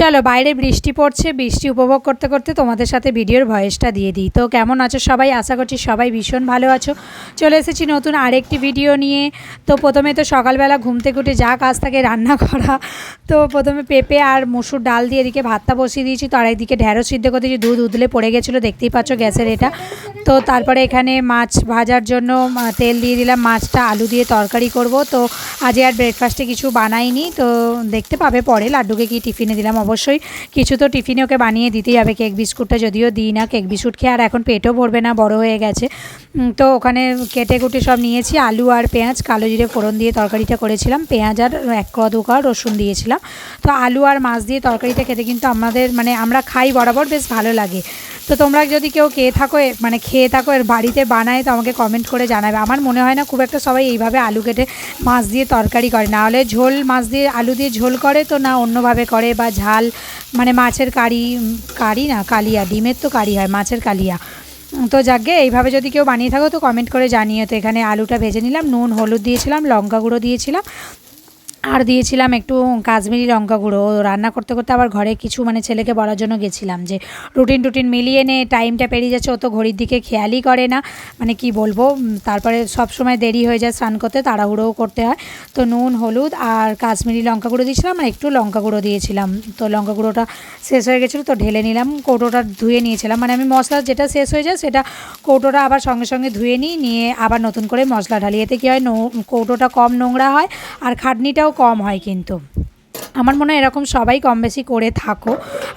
চলো বাইরে বৃষ্টি পড়ছে, বৃষ্টি উপভোগ করতে করতে তোমাদের সাথে ভিডিওর ভয়েসটা দিয়ে দিই। তো কেমন আছো সবাই? আশা করছি সবাই ভীষণ ভালো আছো। চলে এসেছি নতুন আরেকটি ভিডিও নিয়ে। তো প্রথমে তো সকালবেলা ঘুম থেকে উঠে যা কাজ থাকে রান্না করা। তো প্রথমে পেঁপে আর মসুর ডাল দিয়ে এদিকে ভাতটা বসিয়ে দিয়েছি। তো আর একদিকে ঢ্যাঁড়স সিদ্ধ করে দিয়েছি। দুধ উদলে পড়ে গেছিল, দেখতেই পাচ্ছ গ্যাসের এটা। তো তারপরে এখানে মাছ ভাজার জন্য তেল দিয়ে দিলাম। মাছটা আলু দিয়ে তরকারি করব। তো আজ আর ব্রেকফাস্টে কিছু বানাইনি। তো দেখতে পাবে পরে। লাড্ডুকে কি টিফিনে দিলাম? অবশ্যই কিছু তো টিফিনে ওকে বানিয়ে দিতেই হবে। কেক বিস্কুটটা যদিও দিই না। কেক বিস্কুট খেয়ে আর এখন পেটও ভরবে না, বড় হয়ে গেছে। তো ওখানে কেটে কুটে সব নিয়েছি। আলু আর পেঁয়াজ, কালো জিরে ফোড়ন দিয়ে তরকারিটা করেছিলাম। পেঁয়াজ আর এক কোয়া দু কোয়া রসুন দিয়েছিলাম। তো আলু আর মাছ দিয়ে তরকারিটা খেতে কিন্তু আমাদের মানে আমরা খাই বরাবর বেশ ভালো লাগে। তো তোমরা যদি কেউ খেয়ে থাকো মানে খেয়ে থাকো, এর বাড়িতে বানায়, তো আমাকে কমেন্ট করে জানাবে। আমার মনে হয় না খুব একটা সবাই এইভাবে আলু কেটে মাছ দিয়ে তরকারি করে। না হলে ঝোল, মাছ দিয়ে আলু দিয়ে ঝোল করে তো না অন্যভাবে করে, বা ঝাল মানে মাছের কারি কারি না, কালিয়া, ডিমের তো কারি হয়, মাছের কালিয়া। তো যাকে এইভাবে যদি কেউ বানিয়ে থাকো তো কমেন্ট করে জানিয়ে তো এখানে আলুটা ভেজে নিলাম, নুন, হলুদ দিয়েছিলাম, লঙ্কা গুঁড়ো দিয়েছিলাম। আর দিয়েছিলাম একটু কাশ্মীরি লঙ্কা গুঁড়ো। রান্না করতে করতে আবার ঘরে কিছু মানে ছেলেকে বলার জন্য গেছিলাম যে, রুটিন টুটিন মিলিয়ে নে, টাইমটা পেরিয়ে যাচ্ছে, ও তো ঘড়ির দিকে খেয়ালই করে না। মানে কি বলব তারপরে সব সময় দেরি হয়ে যায় স্নান করতে, তাড়াহুড়োও করতে হয়। তো নুন, হলুদ আর কাশ্মীরি লঙ্কা গুঁড়ো দিয়েছিলাম আর একটু লঙ্কা গুঁড়ো দিয়েছিলাম। তো লঙ্কা গুঁড়োটা শেষ হয়ে গেছিল, তো ঢেলে নিলাম, কৌটোটা ধুয়ে নিয়েছিলাম। মানে আমি মশলা যেটা শেষ হয়ে যায় সেটা কৌটোটা আবার সঙ্গে সঙ্গে ধুয়ে নিই, নিয়ে আবার নতুন করে মশলা ঢালি এতে কী হয় কৌটোটা কম নোংরা হয় আর খাটনিটাও কম হয় কিন্তু। আমার মনে হয় এরকম সবাই কম বেশি করে থাকো।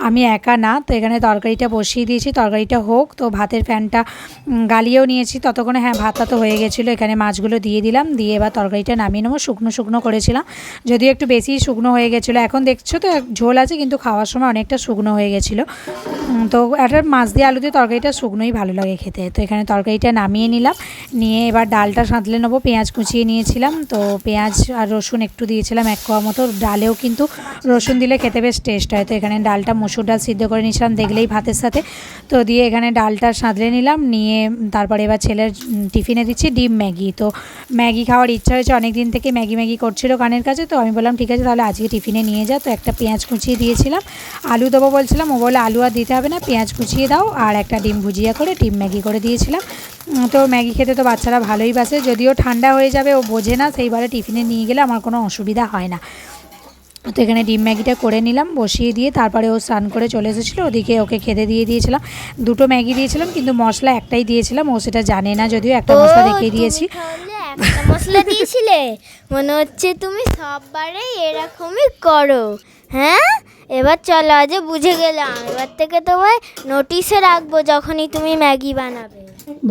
আমি একা না, তো এখানে তরকারিটা বসিয়ে দিয়েছি, তরকারিটা হোক। তো ভাতের ফ্যানটা গালিয়েও নিয়েছি। ততক্ষণে হ্যাঁ ভাতটা তো হয়ে গেছিল, এখানে মাছগুলো দিয়ে দিলাম। দিয়ে এবার তরকারিটা নামিয়ে নেব, শুকনো শুকনো করেছিলাম। যদিও একটু বেশি শুকনো হয়ে গেছিল। এখন দেখছ তো ঝোল আছে, কিন্তু খাওয়ার সময় অনেকটা শুকনো হয়ে গেছিল। তো একটা মাছ দিয়ে আলু দিয়ে তরকারিটা শুকনোই ভালো লাগে খেতে। তো এখানে তরকারিটা নামিয়ে নিলাম। নিয়ে এবার ডালটা সাঁতলে নেব, পেঁয়াজ কুচিয়ে নিয়েছিলাম। তো পেঁয়াজ আর রসুন একটু দিয়েছিলাম এক কোয়া মতো। ডালেও কিন্তু রসুন দিলে খেতে বেশ টেস্ট হয়। তো এখানে ডালটা মসুর ডাল সিদ্ধ করে নিয়েছিলাম, দেখলেই ভাতের সাথে। তো দিয়ে এখানে ডালটা সাঁতলে নিলাম, নিয়ে তারপরে এবার ছেলের টিফিনে দিচ্ছি ডিম ম্যাগি। তো ম্যাগি খাওয়ার ইচ্ছা হয়েছে অনেক দিন থেকে ম্যাগি ম্যাগি করছিল কানের কাছে। তো আমি বললাম, ঠিক আছে, তাহলে আজকে টিফিনে নিয়ে যা। তো একটা পেঁয়াজ কুচিয়ে দিয়েছিলাম। আলু দেবো বলছিলাম, ও বলে আলু আর দিতে হবে না, পেঁয়াজ কুচিয়ে দাও আর একটা ডিম ভুজিয়া করে, ডিম ম্যাগি করে দিয়েছিলাম। তো ম্যাগি খেতে তো বাচ্চারা ভালোই বাসে, যদিও ঠান্ডা হয়ে যাবে, ও বোঝে না, সেইবারে টিফিনে নিয়ে গেলে আমার কোনো অসুবিধা হয় না। তো এখানে ডিম ম্যাগিটা করে নিলাম বসিয়ে দিয়ে তারপরে ও স্নান করে চলে এসেছিল। ওদিকে ওকে খেতে দিয়ে দিয়েছিলাম। দুটো ম্যাগি দিয়েছিলাম কিন্তু মশলা একটাই দিয়েছিলাম। ও সেটা জানে না যদিও একটা মশলা দেখিয়ে রেখে দিয়েছি। মশলা দিয়েছিলে? মনে হচ্ছে তুমি সববারে এরকমই করো হ্যাঁ? এবার চলো আজ বুঝে গেলাম। এবার থেকে তোমায় নোটিশে রাখব যখনই তুমি ম্যাগি বানাবে।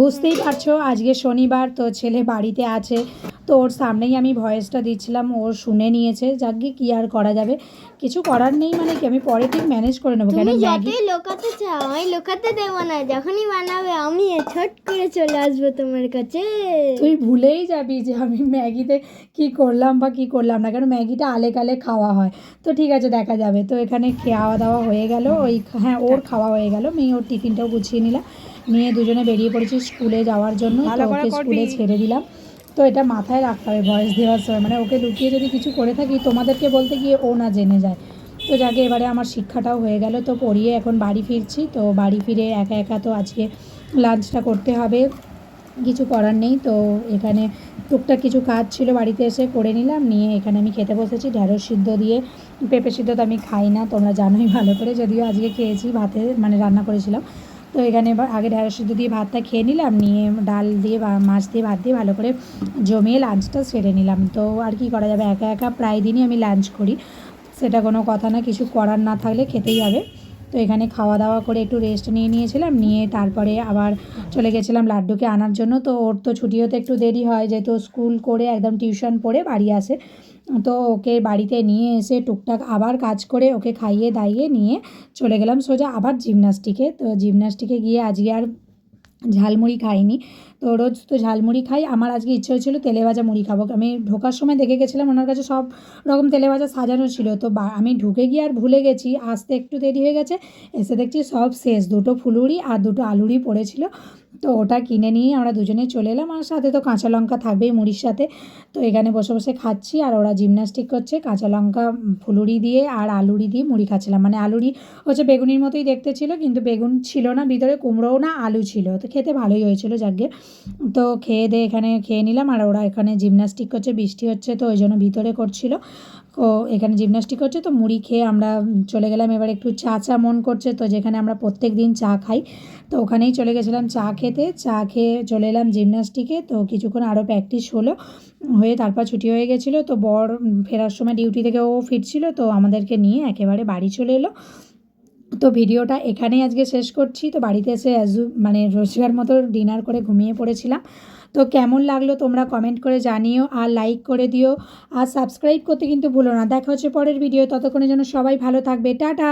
বুঝতেই পারছ আজকে শনিবার তো ছেলে বাড়িতে আছে। তো ওর সামনেই আমি ভয়েসটা দিচ্ছিলাম ও শুনে নিয়েছে। যাকে কি আর করা যাবে? কিছু করার নেই মানে কি? আমি পরে ঠিক ম্যানেজ করে নেব। কেন ম্যাগি? লোকাতে চাও আমি লোকাতে দেবো না। যখনই বানাবে আমি ছট করে চলে আসব তোমার কাছে। তুই ভুলেই যাবি যে আমি ম্যাগিতে কি করলাম বা কি করলাম না। কারণ ম্যাগিটা আলে কালে খাওয়া হয়। তো ঠিক আছে দেখা যাবে। তো এখানে খাওয়া দাওয়া হয়ে গেল। ওই হ্যাঁ ওর খাওয়া হয়ে গেল। মেয়ে ওর টিফিনটাও গুছিয়ে নিলাম নিয়ে দুজনে বেরিয়ে পড়েছি স্কুলে যাওয়ার জন্য। তো ওকে স্কুলে ছেড়ে দিলাম। তো এটা মাথায় রাখতে হবে ভয়েস দেওয়ার সময়। মানে ওকে লুকিয়ে যদি কিছু করে থাকি তোমাদেরকে বলতে গিয়ে ও না জেনে যায়। তো যাকে এবারে আমার শিক্ষাটাও হয়ে গেল। তো পড়িয়ে এখন বাড়ি ফিরছি। তো বাড়ি ফিরে একা একা তো আজকে লাঞ্চটা করতে হবে। কিছু করার নেই। তো এখানে টুকটাক কিছু কাজ ছিল বাড়িতে এসে করে নিলাম। নিয়ে এখানে আমি খেতে বসেছি ঢ্যাঁড়স সিদ্ধ দিয়ে। পেঁপে সিদ্ধ তো আমি খাই না, তোমরা জানোই ভালো করে। যদিও আজকে খেয়েছি, ভাতে মানে রান্না করেছিলাম। তো এখানে আগে ঢ্যাঁড়স সিদ্ধ দিয়ে ভাতটা খেয়ে নিলাম। নিয়ে ডাল দিয়ে মাছ দিয়ে, ভাত দিয়ে ভালো করে জমিয়ে লাঞ্চটা সেরে নিলাম। তো আর কি করা যাবে? একা একা প্রায় দিনই আমি লাঞ্চ করি। সেটা কোনো কথা না, কিছু করার না থাকলে খেতেই হবে। তো এখানে খাওয়া দাওয়া করে একটু রেস্ট নিয়ে নিয়েছিলাম, নিয়ে তারপরে আবার চলে গেছিলাম লাড্ডুকে আনার জন্য। তো ওর তো ছুটি হতে একটু দেরি হয়, যেহেতু স্কুল করে একদম টিউশন পড়ে বাড়ি আসে। তো ওকে বাড়িতে নিয়ে এসে টুকটাক আবার কাজ করে ওকে খাইয়ে দাইয়ে নিয়ে চলে গেলাম সোজা আবার জিমনাস্টিকে তো জিমনাস্টিকে গিয়ে আজকে আর ঝালমুড়ি খাইনি। তো রোজ তো ঝালমুড়ি খাই। আমার আজকে ইচ্ছে হয়েছিল তেলে ভাজা মুড়ি খাব। আমি ঢোকার সময় দেখে গেছিলাম, ওনার কাছে সব রকম তেলে ভাজা সাজানো ছিল। তো আমি ঢুকে গিয়ে আর ভুলে গেছি। আসতে একটু দেরি হয়ে গেছে। এসে দেখছি সব শেষ। দুটো ফুলুরি আর দুটো আলুরি পড়েছিল। তো ওটা কিনে নিয়ে আমরা দুজনে চলে এলাম। আর সাথে তো কাঁচা লঙ্কা থাকবেই মুড়ির সাথে। তো এখানে বসে বসে খাচ্ছি আর ওরা জিমনাস্টিক করছে। কাঁচা লঙ্কা, ফুলুরি দিয়ে আর আলুরি দিয়ে মুড়ি খাচ্ছিলাম। মানে আলুরি হচ্ছে বেগুনির মতোই দেখতে ছিল, কিন্তু বেগুন ছিল না, ভিতরে কুমড়োও না, আলু ছিল। তো খেতে ভালোই হয়েছিল যাকে তো খেয়ে দিয়ে এখানে, খেয়ে নিলাম। আর ওরা এখানে জিমনাস্টিক করছে, বৃষ্টি হচ্ছে, তো ওই জন্য ভিতরে করছিল। তো এখানে জিমনাস্টিক করছে তো মুড়ি খেয়ে আমরা চলে গেলাম। এবার একটু চা চা মন করছে, তো যেখানে আমরা প্রত্যেক দিন চা খাই। তো ওখানেই চলে গেছিলাম চা খেতে। চা খেয়ে চলে এলাম জিমনাস্টিকে তো কিছুক্ষণ আরও প্র্যাকটিস হলো। হয়ে তারপর ছুটি হয়ে গেছিল, তো বর ফেরার সময় ডিউটি থেকে ও ফিরছিল, তো আমাদেরকে নিয়ে একেবারে বাড়ি চলে এলো। তো ভিডিওটা এখানেই আজকে শেষ করছি। তো বাড়িতে এসে অ্যাজু মানে রোজগার মতো ডিনার করে ঘুমিয়ে পড়েছিলাম। তো কেমন লাগল তোমরা কমেন্ট করে জানিও আর লাইক করে দিও। আর সাবস্ক্রাইব করতে কিন্তু ভুলো না। দেখা হচ্ছে পরের ভিডিও ততক্ষণের জন্য সবাই ভালো থাকবে। টাটা!